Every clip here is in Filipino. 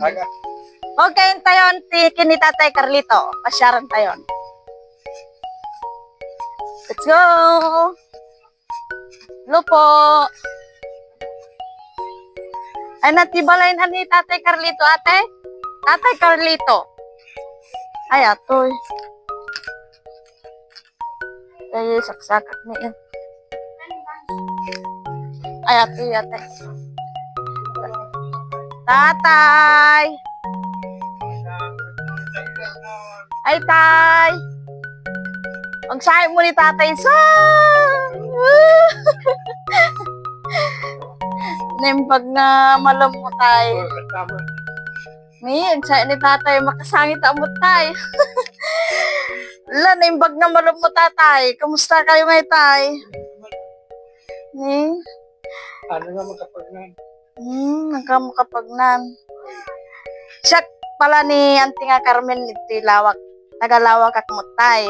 Aga. Okay, tayon, ti kini Tatay Carlito. Pasyaran tayon. Let's go! Hello po! Ay, natibalay na ni Tatay Carlito, ate? Tatay Carlito. Ay, atoy. Ay, saksakak niya. Ay, atoy, ate. Tatay! Ay, tay! Ang sayo mo ni tatay sa... Nimbag na malam mo tay. Ni, ang sayo ni tatay, makasangit ang mo tay. La, nimbag na malam mo tatay. Kamusta kayo ngay tay? Ni, Ano nga makapagnan? Hmm, nagkamukapagnan. Siya pala ni Auntie nga Carmen iti lawak. Tagalawak at mutay.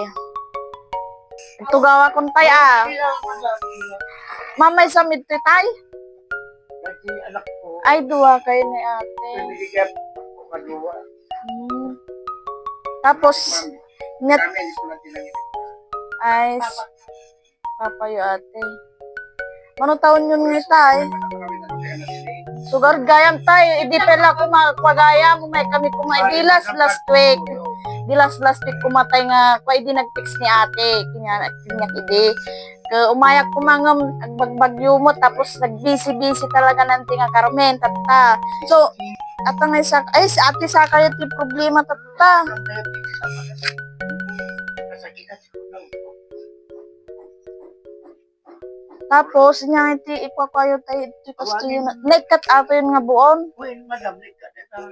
Tugawa kong tay ah. Mamay sa mid tay. Anak ko, Ay, duwa kayo ni ate. pinigigap ako kaduwa. Hmm. Tapos, net ay papayo ate. Mano taon yun ni tay? Sugar gayam tay, hindi pala kumagayam, may kami kumay dilas last week. Dilas last week kumatay nga, kwa hindi nag-text ni ate, kinya kinya idi. Ke umayak ko mga bagbagyo mo tapos nag-busy-busy talaga nanti nga Carmen tata. So, ata nga sa ay si ate sa kayo ti problema tata. Tapos nya iti ikwa kayo tayo iti gusto yun. Nekat ato yun nga buon. Uy, madam, ka na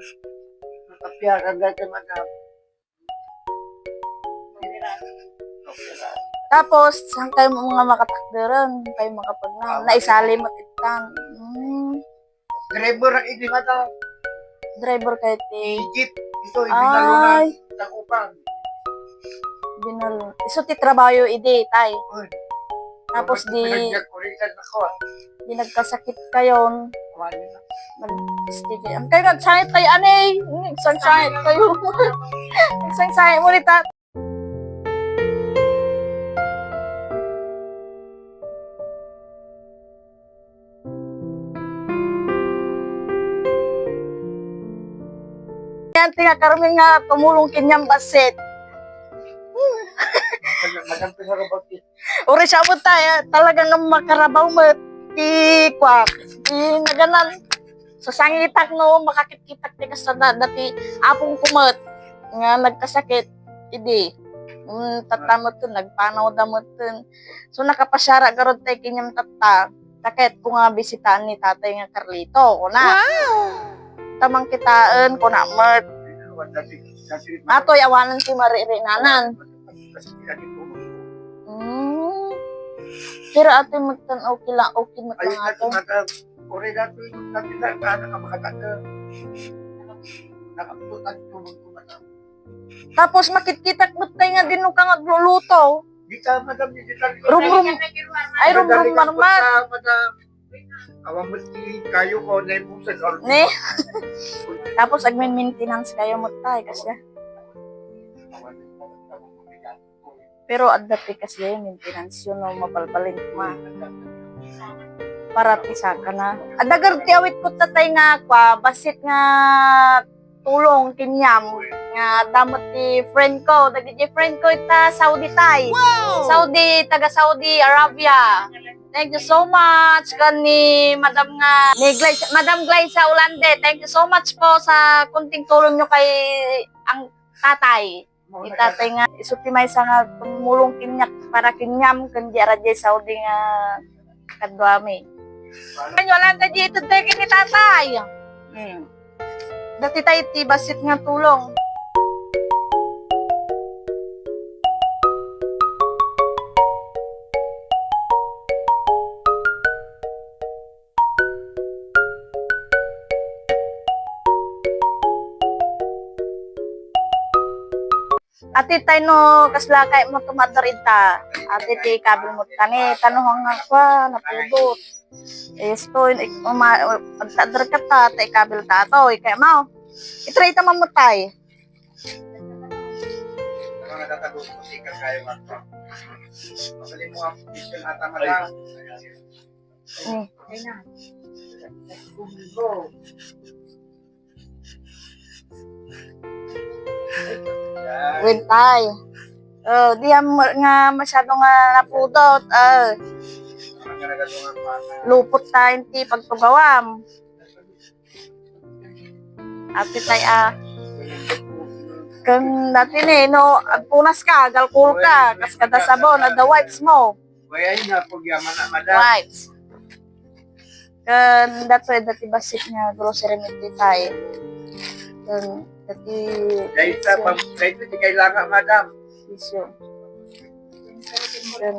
Nakapiyakan dati, madam. Tapos, saan kayo mga makatakderan? Kayo makapagna. Naisali mo titan. Hmm, Driver ang hindi, madam. driver kayo ti. Jeep. Ito, ibinalungan Ay, ng upang. binal. Iso ti trabaho idi, tay. Uy. Tapos di, rin ako, ah. di nagkasakit kayo. Nag-steve. Ang kayo nagsangit tayo, anay. Nagsangit kayo. Nagsangit mo ni tat. Yan, tinakaroon nga tumulong kinyang basit. Uri siya mo tayo, talagang nga makarabaw mo, ti, kwa, ti, naganan, sa sangitak no, makakit-kitak ti ka sa da- dati, apong kumot, nga nagkasakit, idi, um, tatamot to, nagpanaw damot to. So, nakapasyara garod tayo kinyang tata, takit ko nga bisitaan ni tatay nga Carlito, kuna. Tamang kitaan, kuna, mert, atoy, awanan si maririnanan. Kasi kaya dito. Mm. Pero ate magtanaw kila okay mo Ay, lang nato ate. mata. Ore dati, dati na ka na makakata. Nakaputan tulog ko mata. Tapos makikita mo tayo nga din nung kang nagluluto. Di ka, madam, di ka. Rum rum ay rum rum marmat. Madam, awang mesti kayo ko na yung sa kalbo. Ne. Tapos agmin maintenance kayo mo tayo kasi. Pero at dati kasi yung maintenance yun no mapalbalin ko ma. Para tisa ka na. Adagar ti awit ko tatay nga kwa basit nga tulong kinyam nga damot ti friend ko dagi ti friend ko ita Saudi tay Saudi taga Saudi Arabia Thank you so much kan ni Madam nga ni Glyce, Madam Glyce sa Ulande. Thank you so much po sa kunting tulong nyo kay ang tatay. Ni tatay nga isutimay sa nga tumulong kinyak para kinyam kan di aradya Saudi nga kadwami. Kanyo lang ta dito tayo ni tatay. Hmm. Dati tayo ti basit nga tulong. Ati tayo no, kaslakay mo tumadar ita. Ati ti kabil mo tani, tanong nga kwa, napudot. Esto, uma, pagtadar ka ta, tay kabil ta to, ikay mo. Itry ta mamutay. Mga natagos Wintay. Oh, di nga masyado nga napudot. Na. lupot ta inti pagtugawam. Ati tay ah. Kung dati ni, no, punas ka, galkul ka, kas kada sabon, ada wipes mo. Kaya yun na, pag yaman na madam. Wipes. Kan dato dati basit nga grocery mit tay. Kan dati Dahil sa, pam- dahil sa, di kailangan madam. bisyo. Kan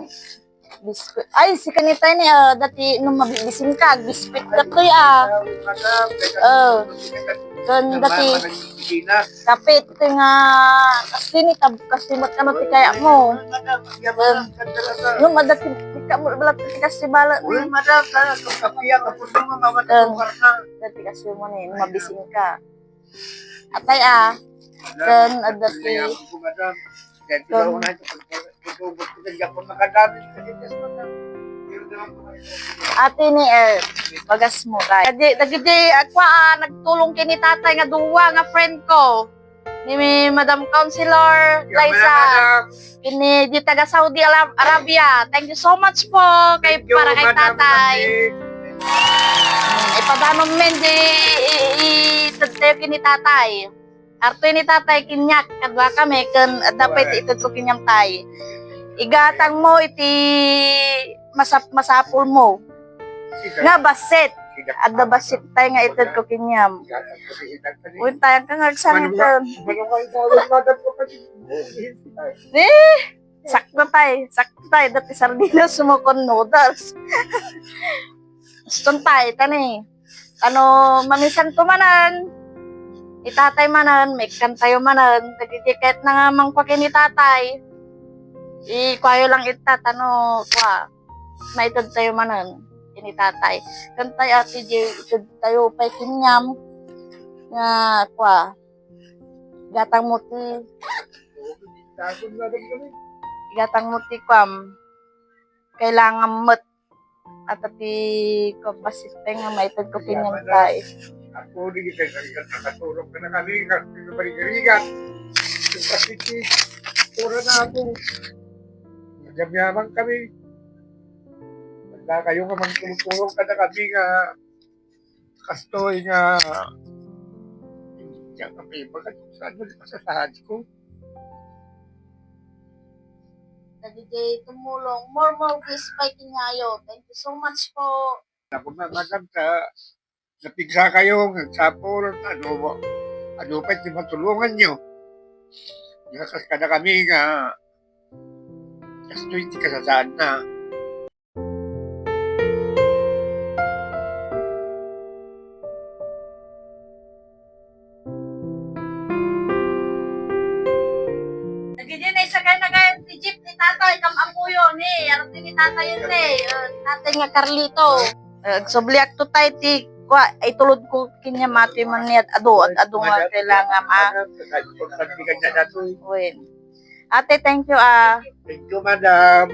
biskuit. Ay, si kanita ni ah, dati nung mabibisin ka, biskuit ka to ah. Madam, Oh. Kan dati Gina. kapit ko nga kasi ni tab kasi mat ano ti kaya mo. Madam, yaman na, kadalasan. Nung madati ti ka mo balat ti kasi bala Uy, ni. madam, sana kung kapiya, kapos mo, mamatulungan na. Dati kasi mo ni nung mabisin ka. Atay ah, Kan, adati. Ate ni er bagas mo kay. Dagi dagi di akwa ah, nagtulong kini tatay nga duwa nga friend ko. Ni Madam Councilor Liza. Kini di taga Saudi Arabia. Thank you so much po kay Thank you, para kay tatay. Ipadanom men di itadtayo kini tatay. Arto ni tatay kinyak kadwa kami ken dapat itudto kinyam tay. Igatang mo iti masap masapul mo. Nga. Sigat. Adda basit tay nga itud ko kinyam. Uy tayang kang agsan Manong- ken. Manong ang tawag, madam ko kasi. Eh, sakto tay, sakto tay dati sardinas mo kon noodles. Gusto tay tani. Ano, mamisan tumanan. Itatay manan, may kantayo manan, nagdidikit na nga mang pakin ni tatay. I-kwayo lang itat, ano, kwa. Maitod tayo manan, kini tatay. Kantay ati di, itod tayo pa'y kinyam. Nga, kwa. Gatang mo ti, Takot, madam kami. gatang mo ti kwam. Kailangan mat. At ati kapasit nga maitod ko kinyam tay. Ako, di kita karigat nakatulog ka na kami. Kasi balik-rigat. Yung kasi si, pura na ako. Nagyamyaman kami. Wala kayo nga magtulong ka na kami nga kastoy nga hindi ka kami bagat saan mo masasahan ko. Nagigay tumulong. More, more wish pa kinyayo. Thank you so much po. Ako na magam sa napigsa kayo, nagsapol, ano ano pa di matulungan nyo. Nakas ka na kami nga kastoy di kasasaan na. Ni. Ano ti ni tatay yun eh. Uh, tatay nga Carlito. Uh, sobliak to tayo ti kwa ay tulod ko kinya mati man niya at ado at ado nga kailangan ah. Wait. Ate, thank you ah. Thank you, madam.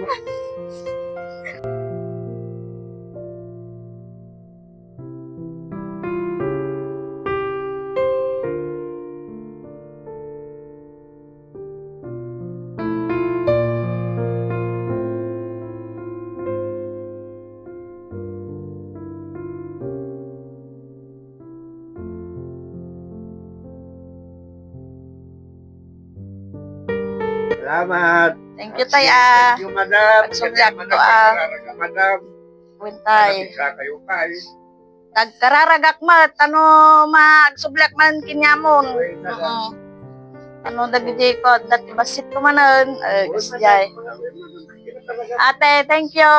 Salamat. Thank you tay ah. Thank you, madam. Pagsubyak Madam, ko, ah. Madam. Wintay. Kayo kay. Tagkararagak mat, ano, magsublak man kinyamon. Oo. Ano, dagiti ko, dati basit ko manan. Madam, talaga. Ate, thank you.